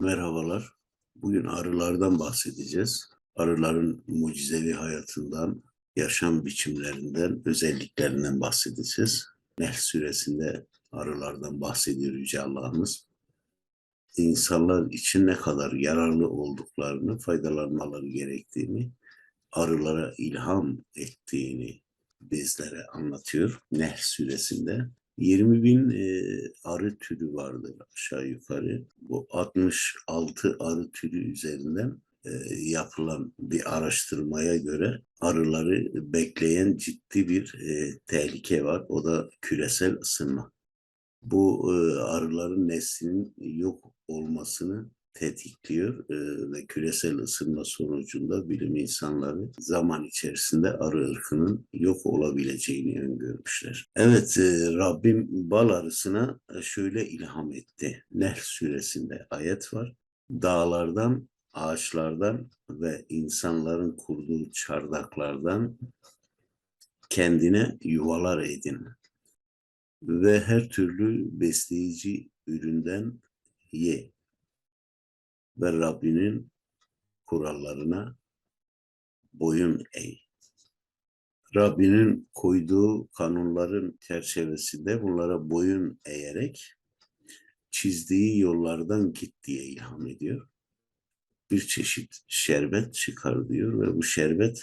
Merhabalar. Bugün arılardan bahsedeceğiz. Arıların mucizevi hayatından, yaşam biçimlerinden, özelliklerinden bahsedeceğiz. Nehl suresinde arılardan bahsediyor Yüce Allah'ımız. İnsanlar için ne kadar yararlı olduklarını, faydalanmaları gerektiğini, arılara ilham ettiğini bizlere anlatıyor Nehl suresinde. 20 bin e, arı türü vardır aşağı yukarı. Bu 66 arı türü üzerinden e, yapılan bir araştırmaya göre arıları bekleyen ciddi bir e, tehlike var. O da küresel ısınma. Bu e, arıların neslinin yok olmasını tetikliyor e, ve küresel ısınma sonucunda bilim insanları zaman içerisinde arı ırkının yok olabileceğini öngörmüşler. Evet e, Rabbim bal arısına şöyle ilham etti. Nehl suresinde ayet var. Dağlardan, ağaçlardan ve insanların kurduğu çardaklardan kendine yuvalar edin ve her türlü besleyici üründen ye ve Rabbinin kurallarına boyun eğ. Rabbinin koyduğu kanunların çerçevesinde bunlara boyun eğerek çizdiği yollardan git diye ilham ediyor. Bir çeşit şerbet çıkar diyor ve bu şerbet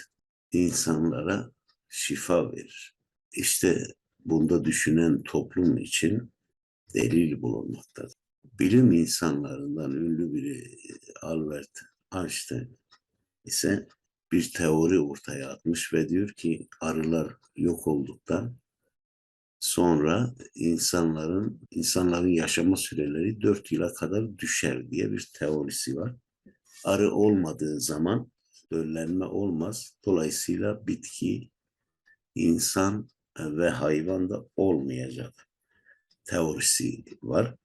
insanlara şifa verir. İşte bunda düşünen toplum için delil bulunmaktadır bilim insanlarından ünlü biri Albert Einstein ise bir teori ortaya atmış ve diyor ki arılar yok olduktan sonra insanların insanların yaşama süreleri 4 yıla kadar düşer diye bir teorisi var. Arı olmadığı zaman döllenme olmaz. Dolayısıyla bitki, insan ve hayvan da olmayacak teorisi var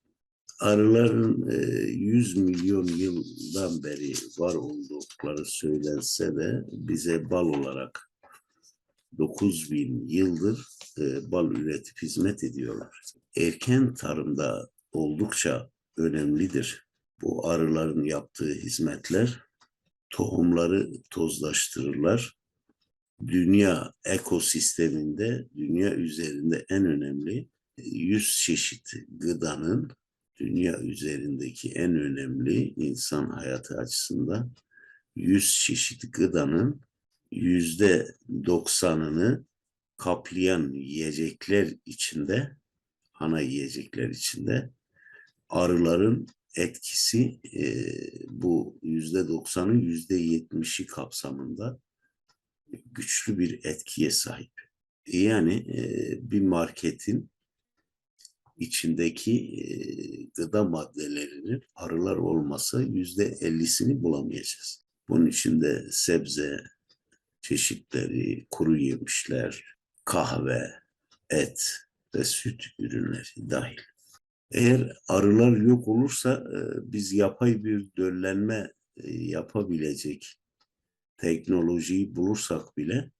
arıların 100 milyon yıldan beri var oldukları söylense de bize bal olarak 9 bin yıldır bal üretip hizmet ediyorlar. Erken tarımda oldukça önemlidir. Bu arıların yaptığı hizmetler tohumları tozlaştırırlar. Dünya ekosisteminde, dünya üzerinde en önemli 100 çeşit gıdanın dünya üzerindeki en önemli insan hayatı açısından 100 çeşit gıdanın yüzde doksanını kaplayan yiyecekler içinde, ana yiyecekler içinde arıların etkisi e, bu yüzde doksanın yüzde yetmişi kapsamında güçlü bir etkiye sahip. Yani e, bir marketin içindeki gıda maddelerinin arılar olmasa yüzde ellisini bulamayacağız. Bunun içinde sebze çeşitleri, kuru yemişler, kahve, et ve süt ürünleri dahil. Eğer arılar yok olursa biz yapay bir döllenme yapabilecek teknolojiyi bulursak bile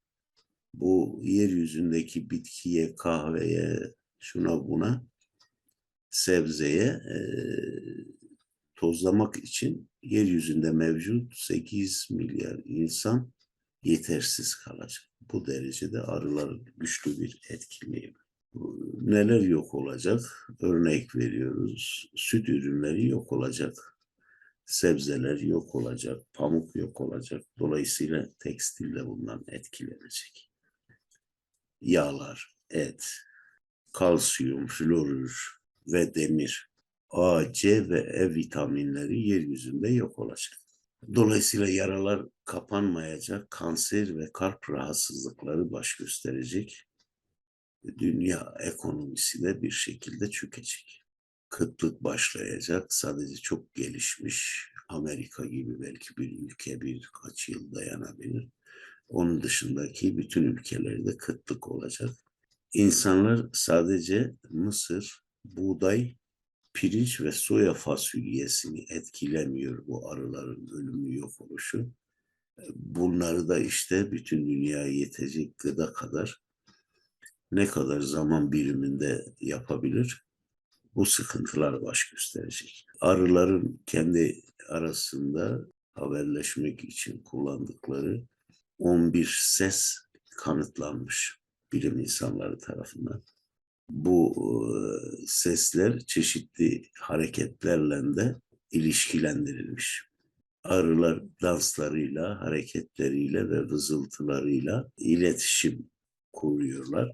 bu yeryüzündeki bitkiye, kahveye, şuna buna sebzeye e, tozlamak için yeryüzünde mevcut 8 milyar insan yetersiz kalacak. Bu derecede arıların güçlü bir etkinliği. Neler yok olacak? Örnek veriyoruz. Süt ürünleri yok olacak. Sebzeler yok olacak. Pamuk yok olacak. Dolayısıyla tekstil de bundan etkilenecek. Yağlar, et, kalsiyum, florür, ve demir, A, C ve E vitaminleri yeryüzünde yok olacak. Dolayısıyla yaralar kapanmayacak, kanser ve kalp rahatsızlıkları baş gösterecek. Dünya ekonomisi de bir şekilde çökecek. Kıtlık başlayacak. Sadece çok gelişmiş Amerika gibi belki bir ülke birkaç yıl dayanabilir. Onun dışındaki bütün ülkelerde kıtlık olacak. İnsanlar sadece Mısır, buğday, pirinç ve soya fasulyesini etkilemiyor bu arıların ölümü yok oluşu. Bunları da işte bütün dünyaya yetecek gıda kadar ne kadar zaman biriminde yapabilir? bu sıkıntılar baş gösterecek. Arıların kendi arasında haberleşmek için kullandıkları 11 ses kanıtlanmış bilim insanları tarafından. Bu sesler çeşitli hareketlerle de ilişkilendirilmiş. Arılar danslarıyla, hareketleriyle ve vızıltılarıyla iletişim kuruyorlar.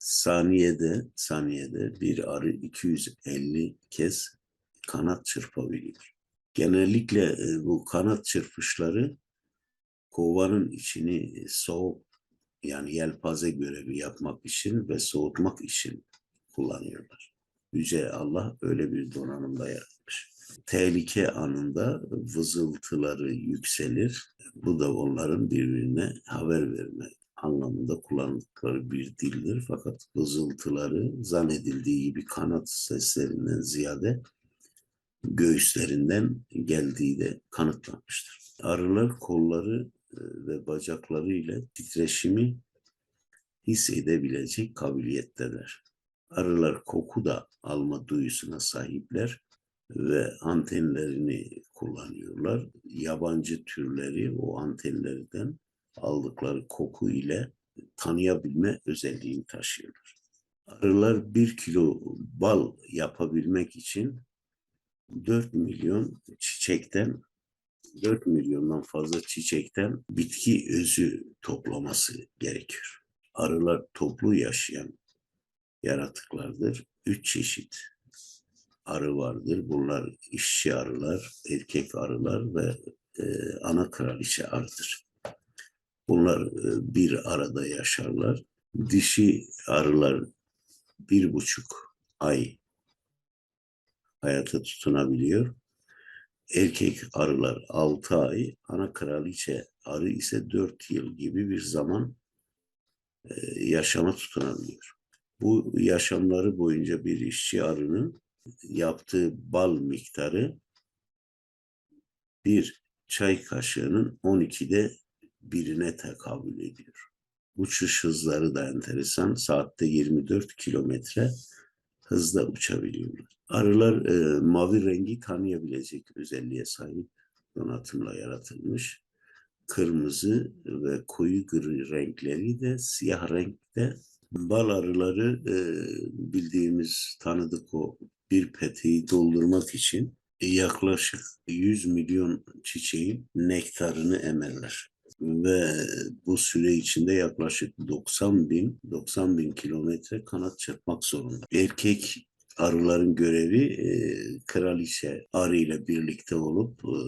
Saniyede, saniyede bir arı 250 kez kanat çırpabiliyor. Genellikle bu kanat çırpışları kovanın içini soğuk yani yelpaze görevi yapmak için ve soğutmak için kullanıyorlar. Yüce Allah öyle bir donanımda yaratmış. Tehlike anında vızıltıları yükselir. Bu da onların birbirine haber verme anlamında kullandıkları bir dildir. Fakat vızıltıları zannedildiği gibi kanat seslerinden ziyade göğüslerinden geldiği de kanıtlanmıştır. Arılar kolları e, ve bacakları ile titreşimi hissedebilecek kabiliyetteler. Arılar koku da alma duyusuna sahipler ve antenlerini kullanıyorlar. Yabancı türleri o antenlerden aldıkları koku ile tanıyabilme özelliğini taşıyorlar. Arılar bir kilo bal yapabilmek için 4 milyon çiçekten 4 milyondan fazla çiçekten bitki özü toplaması gerekiyor. Arılar toplu yaşayan yaratıklardır. Üç çeşit arı vardır. Bunlar işçi arılar, erkek arılar ve e, ana kraliçe arıdır. Bunlar e, bir arada yaşarlar. Dişi arılar bir buçuk ay hayata tutunabiliyor. Erkek arılar 6 ay, ana kraliçe arı ise 4 yıl gibi bir zaman e, yaşama tutunabiliyor. Bu yaşamları boyunca bir işçi arının yaptığı bal miktarı bir çay kaşığının 12'de birine tekabül ediyor. Uçuş hızları da enteresan. Saatte 24 kilometre hızla uçabiliyorlar. Arılar e, mavi rengi tanıyabilecek özelliğe sahip donatımla yaratılmış. Kırmızı ve koyu gri renkleri de siyah renkte. Bal arıları e, bildiğimiz tanıdık o bir peteği doldurmak için yaklaşık 100 milyon çiçeğin nektarını emerler ve bu süre içinde yaklaşık 90 bin 90 bin kilometre kanat çırpmak zorunda. Erkek arıların görevi e, kraliçe arı ile birlikte olup e,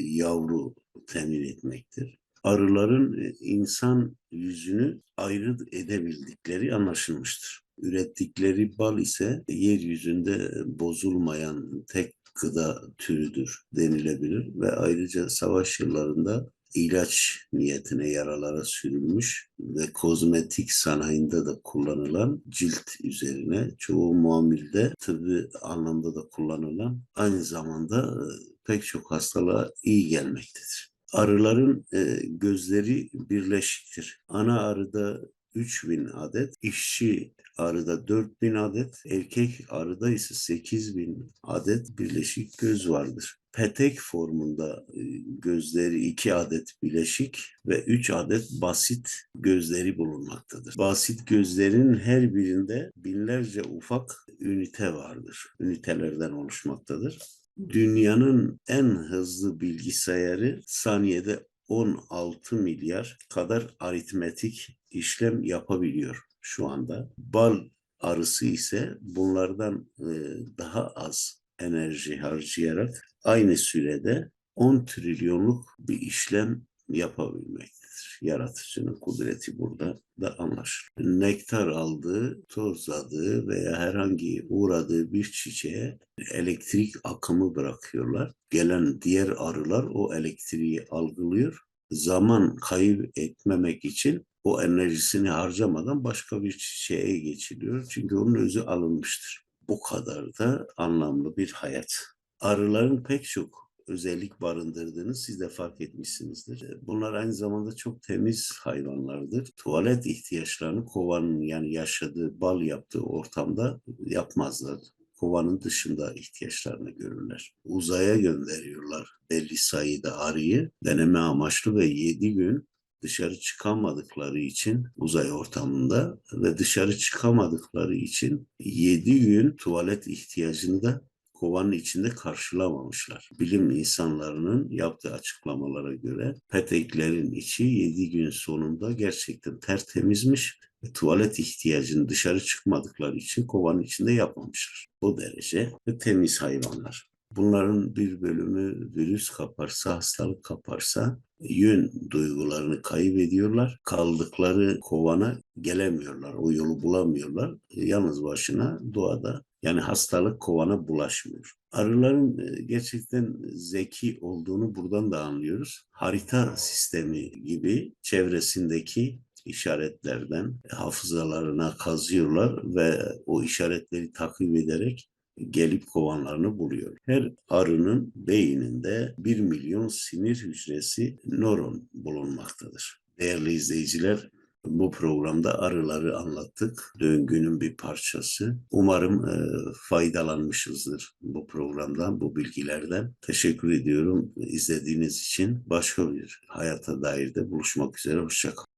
yavru temin etmektir. Arıların e, insan yüzünü ayrı edebildikleri anlaşılmıştır. Ürettikleri bal ise yeryüzünde bozulmayan tek gıda türüdür denilebilir ve ayrıca savaş yıllarında ilaç niyetine yaralara sürülmüş ve kozmetik sanayinde de kullanılan cilt üzerine çoğu muamilde tıbbi anlamda da kullanılan aynı zamanda e, pek çok hastalığa iyi gelmektedir. Arıların e, gözleri birleşiktir. Ana arıda 3000 adet, işçi arıda 4000 adet, erkek arıda ise 8000 adet birleşik göz vardır. Petek formunda e, gözleri 2 adet bileşik ve 3 adet basit gözleri bulunmaktadır. Basit gözlerin her birinde binlerce ufak ünite vardır. Ünitelerden oluşmaktadır. Dünyanın en hızlı bilgisayarı saniyede 16 milyar kadar aritmetik işlem yapabiliyor şu anda. Bal arısı ise bunlardan e, daha az enerji harcayarak aynı sürede 10 trilyonluk bir işlem yapabilmektedir. Yaratıcının kudreti burada da anlaşılır. Nektar aldığı, tozladığı veya herhangi uğradığı bir çiçeğe elektrik akımı bırakıyorlar. Gelen diğer arılar o elektriği algılıyor. Zaman kayıp etmemek için o enerjisini harcamadan başka bir çiçeğe geçiliyor. Çünkü onun özü alınmıştır. Bu kadar da anlamlı bir hayat. Arıların pek çok özellik barındırdığını siz de fark etmişsinizdir. Bunlar aynı zamanda çok temiz hayvanlardır. Tuvalet ihtiyaçlarını kovanın yani yaşadığı, bal yaptığı ortamda yapmazlar. kovanın dışında ihtiyaçlarını görürler. Uzaya gönderiyorlar belli sayıda arıyı deneme amaçlı ve 7 gün dışarı çıkamadıkları için uzay ortamında ve dışarı çıkamadıkları için 7 gün tuvalet ihtiyacını da kovanın içinde karşılamamışlar. Bilim insanlarının yaptığı açıklamalara göre peteklerin içi 7 gün sonunda gerçekten tertemizmiş ve tuvalet ihtiyacını dışarı çıkmadıkları için kovanın içinde yapmamışlar. O derece ve temiz hayvanlar. Bunların bir bölümü virüs kaparsa, hastalık kaparsa yön duygularını kaybediyorlar. Kaldıkları kovana gelemiyorlar. O yolu bulamıyorlar. Yalnız başına doğada yani hastalık kovana bulaşmıyor. Arıların e, gerçekten zeki olduğunu buradan da anlıyoruz. Harita sistemi gibi çevresindeki işaretlerden hafızalarına kazıyorlar ve o işaretleri takip ederek gelip kovanlarını buluyor. Her arının beyninde 1 milyon sinir hücresi nöron bulunmaktadır. Değerli izleyiciler, bu programda arıları anlattık. Döngünün bir parçası. Umarım e, faydalanmışızdır bu programdan, bu bilgilerden. Teşekkür ediyorum izlediğiniz için. Başka bir hayata dair de buluşmak üzere. Hoşçakalın.